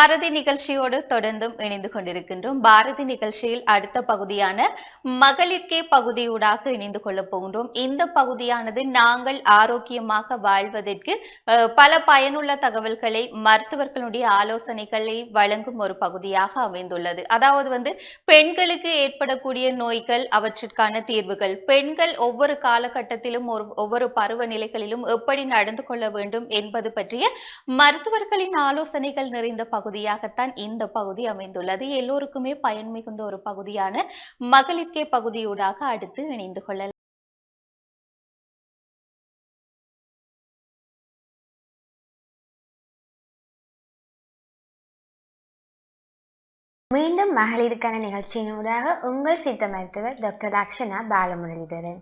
பாரதி நிகழ்ச்சியோடு தொடர்ந்தும் இணைந்து கொண்டிருக்கின்றோம். பாரதி நிகழ்ச்சியில் அடுத்த பகுதியான மகளிர்கே பகுதியூடாக இணைந்து கொள்ளப் போகின்றோம். இந்த பகுதியானது நாங்கள் ஆரோக்கியமாக வாழ்வதற்கு பல பயனுள்ள தகவல்களை மருத்துவர்களுடைய ஆலோசனைகளை வழங்கும் ஒரு பகுதியாக அமைந்துள்ளது. அதாவது வந்து பெண்களுக்கு ஏற்படக்கூடிய நோய்கள் அவற்றிற்கான தீர்வுகள் பெண்கள் ஒவ்வொரு காலகட்டத்திலும் ஒரு ஒவ்வொரு பருவநிலைகளிலும் எப்படி நடந்து கொள்ள வேண்டும் என்பது பற்றிய மருத்துவர்களின் ஆலோசனைகள் நிறைந்த பகுதி பகுதியாகத்தான் இந்த பகுதி அமைந்துள்ளது. எல்லோருக்குமே பயன் மிகுந்த ஒரு பகுதியான மகளிர்க்கே பகுதியூடாக அடுத்து இணைந்து கொள்ளலாம். மீண்டும் மகளிருக்கான நிகழ்ச்சியின் ஊடாக உங்கள் சித்த மருத்துவர் டாக்டர் லக்ஷனா பாலமுரளிதரன்.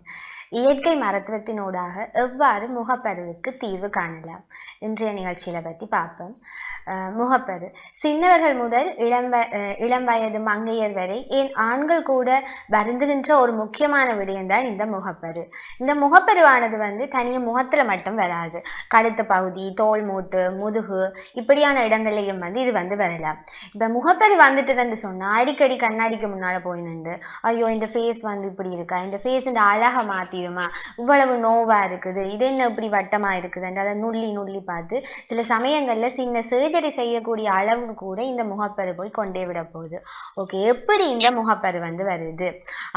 இயற்கை மருத்துவத்தினூடாக எவ்வாறு முகப்பருவுக்கு தீர்வு காணலாம்? இன்றைய நிகழ்ச்சியில பத்தி பார்ப்போம். முகப்பரு. சின்னவர்கள் முதல் இளம் இளம் வயது மங்கையர் வரை ஏன் ஆண்கள் கூட வருந்துகின்ற ஒரு முக்கியமான விடயம்தான் இந்த முகப்பரு. இந்த முகப்பருவானது வந்து தனிய முகத்துல மட்டும் வராது. கழுத்து பகுதி தோல் மூட்டு முதுகு இப்படியான இடங்கள்லையும் வந்து இது வந்து வரலாம். இப்ப முகப்பரு வந்துட்டுதுன்னு சொன்னா அடிக்கடி கண்ணாடிக்கு முன்னால போய் நின்று ஐயோ இந்த ஃபேஸ் வந்து இப்படி இருக்கா? இந்த ஃபேஸ் இந்த அழகை மாத்திருமா இவ்வளவு நோவா இருக்குது. இது என்ன இப்படி வட்டமா இருக்குதுன்ற அதை நுள்ளி நுள்ளி பார்த்து சில சமயங்கள்ல சின்ன சர்ஜரி செய்யக்கூடிய அளவு கூட இந்த முகப்பரு போய் கொண்டே விட போகுது. ஓகே எப்படி இந்த முகப்பரு வந்து வருது?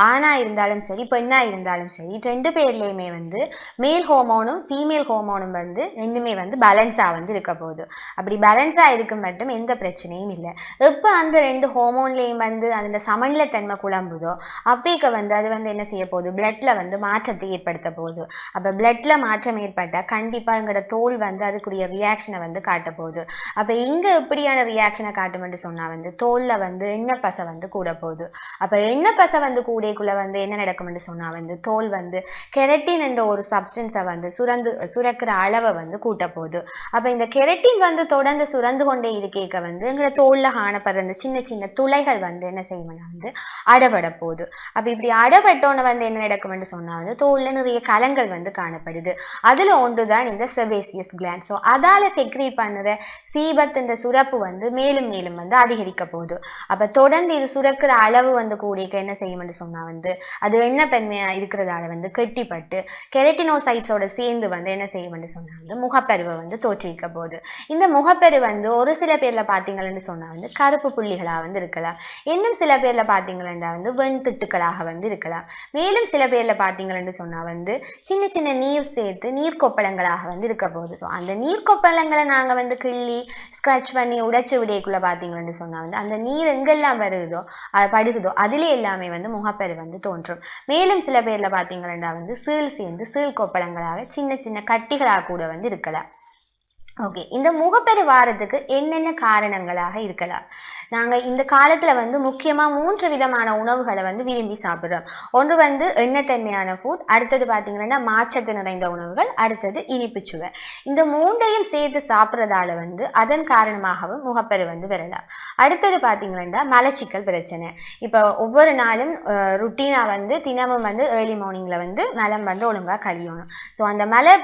ஆணா இருந்தாலும் சரி பெண்ணா இருந்தாலும் சரி ரெண்டு பேர்லயுமே வந்து மேல் ஹோமோனும் ஃபீமேல் ஹோமோனும் வந்து ரெண்டுமே வந்து பேலன்ஸா வந்து இருக்க போகுது. அப்படி பேலன்ஸா இருக்கும் மட்டும் எந்த பிரச்சனையும் இல்லை. எப்போ அந்த ரெண்டு ஹோமோன்லயும் வந்து அந்த சமநிலை தன்மை குழம்புதோ அப்பேக்க வந்து அது வந்து என்ன செய்ய போகுது? பிளட்ல வந்து மாற்ற மாற்றத்தை ஏற்படுத்த போகுது அப்ப பிளட்ல மாற்றம் ஏற்பட்டா கண்டிப்பா எங்களோட தோல் வந்து அதுக்குரிய ரியாக்ஷனை வந்து காட்ட போகுது அப்ப இங்க எப்படியான ரியாக்ஷனை காட்டுமென்று சொன்னா வந்து தோல்ல வந்து எண்ணெய் பசை வந்து கூட போகுது அப்ப எண்ணெய் பசை வந்து கூடைக்குள்ள வந்து என்ன நடக்கும்னு சொன்னா வந்து தோல் வந்து கெரட்டின் என்ற ஒரு சப்ஸ்டன்ஸை வந்து சுரந்து சுரக்கிற அளவை வந்து கூட்ட போகுது அப்ப இந்த கெரட்டின் வந்து தொடர்ந்து சுரந்து கொண்டே இருக்கேக்க வந்து எங்களை தோல்ல காணப்படுற இந்த சின்ன சின்ன துளைகள் வந்து என்ன செய்யணும்னா வந்து அடபட போகுது அப்ப இப்படி அடபட்டோன்னு வந்து என்ன நடக்கும்னு சொன்னா வந்து தோல்ல நிறைய கலங்கள் வந்து காணப்படுது. அதுல ஒன்றுதான் இந்த செபேசியஸ் கிளாண்ட் ஸோ அதால செக்ரீட் பண்ணுற சீபத்துன்ற சுரப்பு வந்து மேலும் மேலும் வந்து அதிகரிக்க போகுது. அப்ப தொடர்ந்து இது சுரக்கிற அளவு வந்து கூடிக்க என்ன செய்யும்னு சொன்னா வந்து அது என்ன பெண்மையா இருக்கிறதால வந்து கெட்டிப்பட்டு கெரட்டினோசைட்ஸோட சேர்ந்து வந்து என்ன செய்யும்னு சொன்னா வந்து முகப்பருவை வந்து தோற்றுவிக்க போகுது. இந்த முகப்பரு வந்து ஒரு சில பேர்ல பாத்தீங்கன்னு சொன்னா வந்து கருப்பு புள்ளிகளா வந்து இருக்கலாம். இன்னும் சில பேர்ல பாத்தீங்கன்னா வந்து வெண் திட்டுக்களாக வந்து இருக்கலாம். மேலும் சில பேர்ல பாத்தீங்கன்னா சொன்னா வந்து சின்ன சின்ன நீர் சேர்த்து நீர் கொப்பளங்களாக வந்து இருக்க போகுது. ஸோ அந்த நீர் கொப்பளங்களை நாங்க வந்து கிள்ளி ஸ்க்ரட்ச் பண்ணி உடைச்சு விடையக்குள்ள பாத்தீங்கன்னு சொன்னா வந்து அந்த நீர் எங்கெல்லாம் வருதோ அது படுகுதோ அதிலே எல்லாமே வந்து முகப்பெரு வந்து தோன்றும். மேலும் சில பேர்ல பாத்தீங்கன்னா வந்து சீழ் சேர்ந்து சீழ் கொப்பளங்களாக சின்ன சின்ன கட்டிகளாக கூட வந்து இருக்கலாம். ஓகே இந்த முகப்பெரு வாரத்துக்கு என்னென்ன காரணங்களாக இருக்கலாம்? நாங்கள் இந்த காலத்தில் வந்து முக்கியமாக மூன்று விதமான உணவுகளை வந்து விரும்பி சாப்பிடுறோம். ஒன்று வந்து எண்ணெய்த்தன்மையான ஃபுட் அடுத்தது பார்த்தீங்கன்னா மாச்சத்து நிறைந்த உணவுகள் அடுத்தது இனிப்பு சுவை. இந்த மூன்றையும் சேர்த்து சாப்பிட்றதால வந்து அதன் காரணமாகவும் முகப்பெரு வந்து வரலாம். அடுத்தது பார்த்தீங்கன்னா மலச்சிக்கல் பிரச்சனை. இப்போ ஒவ்வொரு நாளும் ருட்டீனாக வந்து தினமும் வந்து ஏர்லி மார்னிங்ல வந்து மலம் வந்து ஒழுங்கா கழியணும். ஸோ அந்த மலை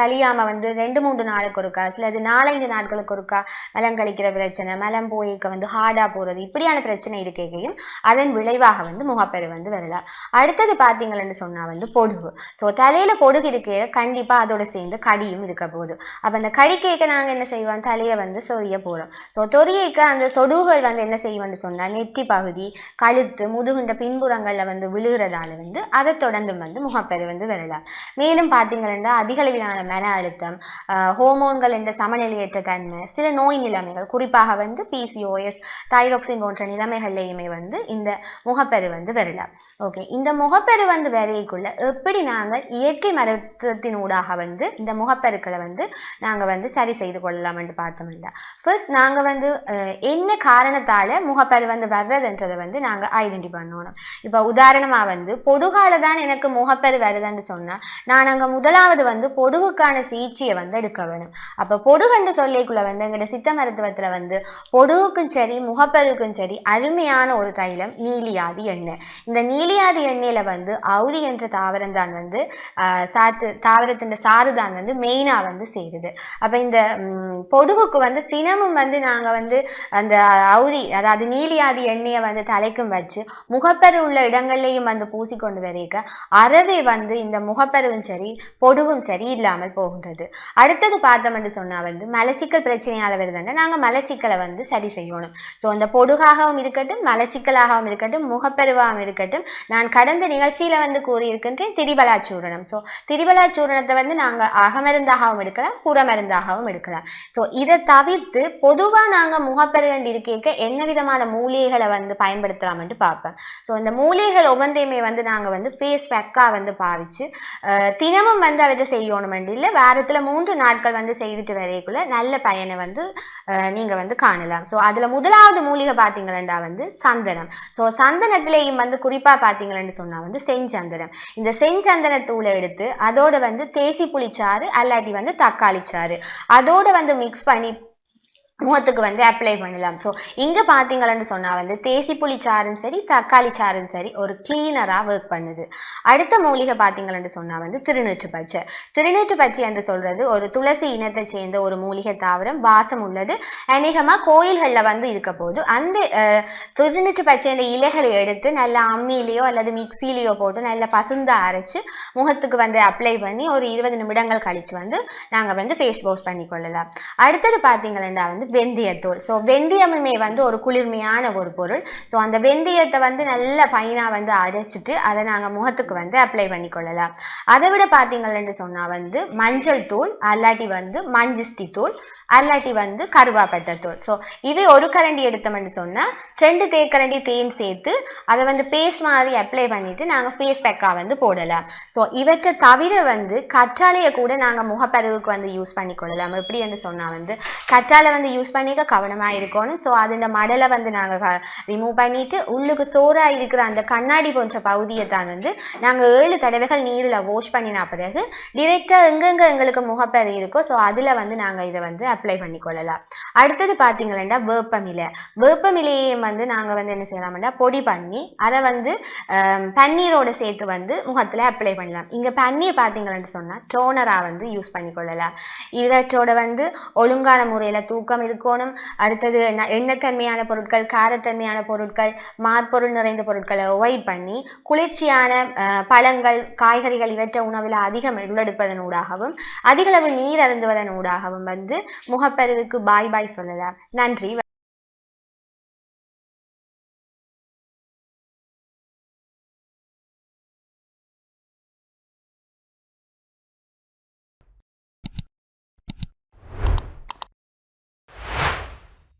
கழியாமல் கழியாம வந்து ரெண்டு மூன்று நாளுக்கு ஒருக்கா ஒருக்கா சிலது நாலஞ்சு நாட்களுக்கு ஒருக்கா மலம் கழிக்கிற பிரச்சனை மலம் போய்க்க வந்து ஹார்டா போறது இப்படியான பிரச்சனை இருக்கையும் அதன் விளைவாக வந்து முகப்பெரு வந்து வரலாம். அடுத்தது பாத்தீங்கன்னு சொன்னா வந்து பொடுகு. ஸோ தலையில பொடுகு இருக்க கண்டிப்பா அதோட சேர்ந்து கடியும் இருக்க போகுது அப்ப அந்த கடி கேட்க நாங்க என்ன செய்வோம்? தலையை வந்து சொரிய போறோம். ஸோ தொரியைக்க அந்த சொடுகுகள் வந்து என்ன செய்வோம்னு சொன்னா நெற்றி பகுதி கழுத்து முதுகுண்ட பின்புறங்கள்ல வந்து விழுகிறதால வந்து அதை தொடர்ந்து வந்து முகப்பெரு வந்து வரலாம். மேலும் பாத்தீங்கன்னா அதிக அளவிலான மன அழுத்தம் ஹோமோன்கள் ஹோமோன்கள் என்ற சமநிலையற்ற தன்மை சில நோய் நிலைமைகள் குறிப்பாக வந்து பிசிஓஎஸ் தைராக்சின் போன்ற நிலைமைகள்லையுமே வந்து இந்த முகப்பெரு வந்து வரலாம். ஓகே இந்த முகப்பெரு வந்து விதைக்குள்ள எப்படி நாங்கள் இயற்கை மருத்துவத்தின் ஊடாக வந்து இந்த முகப்பெருக்களை வந்து நாங்க வந்து சரி செய்து கொள்ளலாம்னு பார்த்தோம்னா ஃபர்ஸ்ட் நாங்க வந்து என்ன காரணத்தால முகப்பெரு வந்து வர்றதுன்றதை வந்து நாங்க ஐடென்டி பண்ணணும். இப்போ உதாரணமா வந்து பொடுகால தான் எனக்கு முகப்பெரு வருதுன்னு சொன்னால் நான் அங்க முதலாவது வந்து பொடுகுக்கான சிகிச்சையை வந்து எடுக்க வேணும். அப்போ பொடுகண்டு சொல்லிக்குள்ள வந்து எங்களோட சித்த மருத்துவத்தில் வந்து பொடுவுக்கும் சரி முகப்பெருக்கும் சரி அருமையான ஒரு தைலம் நீலியாதி எண்ணெய். இந்த நீலியாதி எண்ணெயில வந்து அவுரி என்ற தாவரம் தான் வந்து சாத்து தாவரத்தின் சாறு தான் வந்து மெயினா வந்து சேருது. அப்ப இந்த பொடுகுக்கு வந்து தினமும் வந்து நாங்க வந்து அந்த அவுரி அதாவது நீலியாதி எண்ணெயை வந்து தலைக்கும் வச்சு முகப்பரு உள்ள இடங்கள்லையும் வந்து பூசிக்கொண்டு வரைக்க அறவே வந்து இந்த முகப்பருவும் சரி பொடுவும் சரி இல்லாமல் போகின்றது. அடுத்தது பார்த்தோம் என்று சொன்னா வந்து மலச்சிக்கல் பிரச்சனையால வருதுன்னா நாங்க மலச்சிக்கலை வந்து சரி செய்யணும். சோ அந்த பொடுகாகவும் இருக்கட்டும் மலச்சிக்கலாகவும் இருக்கட்டும் முகப்பருவாகவும் இருக்கட்டும் நான் கடந்த நிகழ்ச்சியில வந்து கூறியிருக்கின்றேன் திரிபலா சூரணம் சோ திரிபலா சூரணத்தை வந்து நாங்க அகமருந்தாகவும் எடுக்கலாம் புறமருந்தாகவும் எடுக்கலாம். சோ இதை தவிர்த்து பொதுவா நாங்க முகப்பருகண்டு இருக்க என்ன விதமான மூலிகைகளை வந்து பயன்படுத்தலாம்னு பார்ப்பேன். சோ இந்த மூலிகைகள் ஒவ்வொன்றையுமே வந்து நாங்க வந்து ஃபேஸ் பேக்கா வந்து பாவிச்சு தினமும் வந்து அவற்றை செய்யணும் இல்லை வாரத்துல மூன்று நாட்கள் வந்து செய்துட்டு வரைக்குள்ள நல்ல பயனை வந்து நீங்க வந்து காணலாம். சோ அதுல முதலாவது மூலிகை பாத்தீங்கன்னா வந்து சந்தனம். சோ சந்தனத்திலேயும் வந்து குறிப்பா பாத்தீங்கன்னு சொன்னா வந்து செஞ்சந்தனம். இந்த செஞ்சந்தன தூளை எடுத்து அதோட வந்து தேசி புளிச்சாறு அல்லாட்டி வந்து தக்காளி சாறு அதோட வந்து மிக்ஸ் பண்ணி முகத்துக்கு வந்து அப்ளை பண்ணலாம். ஸோ இங்கே பார்த்தீங்கன்னு சொன்னா வந்து தேசி புளி சாறும் சரி தக்காளி சாறும் சரி ஒரு கிளீனராக ஒர்க் பண்ணுது. அடுத்த மூலிகை பாத்தீங்கன்னு சொன்னால் வந்து திருநெற்று பச்சை திருநெற்று பச்சை என்று சொல்றது ஒரு துளசி இனத்தை சேர்ந்த ஒரு மூலிகை தாவரம் வாசம் உள்ளது. அநேகமா கோயில்களில் வந்து இருக்க போது அந்த திருநெற்று பச்சை இலைகளை எடுத்து நல்லா அம்மியிலையோ அல்லது மிக்சிலேயோ போட்டு நல்லா பசுந்தா அரைச்சு முகத்துக்கு வந்து அப்ளை பண்ணி ஒரு இருபது நிமிடங்கள் கழிச்சு வந்து நாங்க வந்து ஃபேஸ் வாஷ் பண்ணி கொள்ளலாம் அடுத்தது பார்த்தீங்கன்னா வந்து வெந்தயத்தூள். ஸோ வெந்தயமுமே வந்து ஒரு குளிர்மையான ஒரு பொருள். ஸோ அந்த வெந்தயத்தை வந்து நல்ல ஃபைனாக வந்து அரைச்சிட்டு அதை நாங்க முகத்துக்கு வந்து அப்ளை பண்ணி கொள்ளலாம் அதை விட பார்த்தீங்கன்னு சொன்னா வந்து மஞ்சள் தூள் அல்லாட்டி வந்து மஞ்சிஸ்டி தூள் அல்லாட்டி வந்து கருவாப்பட்டை தூள். ஸோ இவை ஒரு கரண்டி எடுத்தோம்னு சொன்னா ரெண்டு தேக்கரண்டி தேன் சேர்த்து அதை வந்து பேஸ்ட் மாதிரி அப்ளை பண்ணிட்டு நாங்க ஃபேஸ் பேக்காக வந்து போடலாம். ஸோ இவற்றை தவிர வந்து கற்றாழையை கூட நாங்க முகப்பருவுக்கு வந்து யூஸ் பண்ணி கொள்ளலாம் எப்படி என்று சொன்னா வந்து கற்றாழை வந்து யூஸ் பண்ணிக்க கவனமா இருக்கணும். ஸோ அதோட மடலை வந்து நாங்க ரிமூவ் பண்ணிட்டு உள்ளுக்கு சோறாக இருக்கிற அந்த கண்ணாடி போன்ற பகுதியை தான் வந்து நாங்க ஏழு தடவைகள் நீர்ல வாஷ் பண்ணின பிறகு டிரெக்டாக எங்கெங்கே எங்களுக்கு முகப்பறி இருக்கோ ஸோ அதுல வந்து நாங்க இதை வந்து அப்ளை பண்ணிக்கொள்ளலாம். அடுத்தது பாத்தீங்கன்னா வேப்பமிலை. வேப்பமிலையை வந்து நாங்க வந்து என்ன செய்யலாம்னா பொடி பண்ணி அதை வந்து பன்னீரோட சேர்த்து வந்து முகத்துல அப்ளை பண்ணலாம். இங்க பன்னீர் பாத்தீங்கன்னு சொன்னா டோனரா வந்து யூஸ் பண்ணி கொள்ளலாம் இவற்றோட வந்து ஒழுங்கான முறையில் தூக்கம் இருக்கணும். அடுத்தது எண்ணெய்த்தன்மையான பொருட்கள் காரத்தன்மையான பொருட்கள் மாற்பொருள் நிறைந்த பொருட்களை அவாய்ட் பண்ணி குளிர்ச்சியான பழங்கள் காய்கறிகள் இவற்றை உணவில் அதிகம் உள்ளெடுப்பதன் ஊடாகவும் அதிகளவு நீர் அருந்துவதன் ஊடாகவும் வந்து முகப்பருவுக்கு பாய் பாய் சொல்லலாம். நன்றி.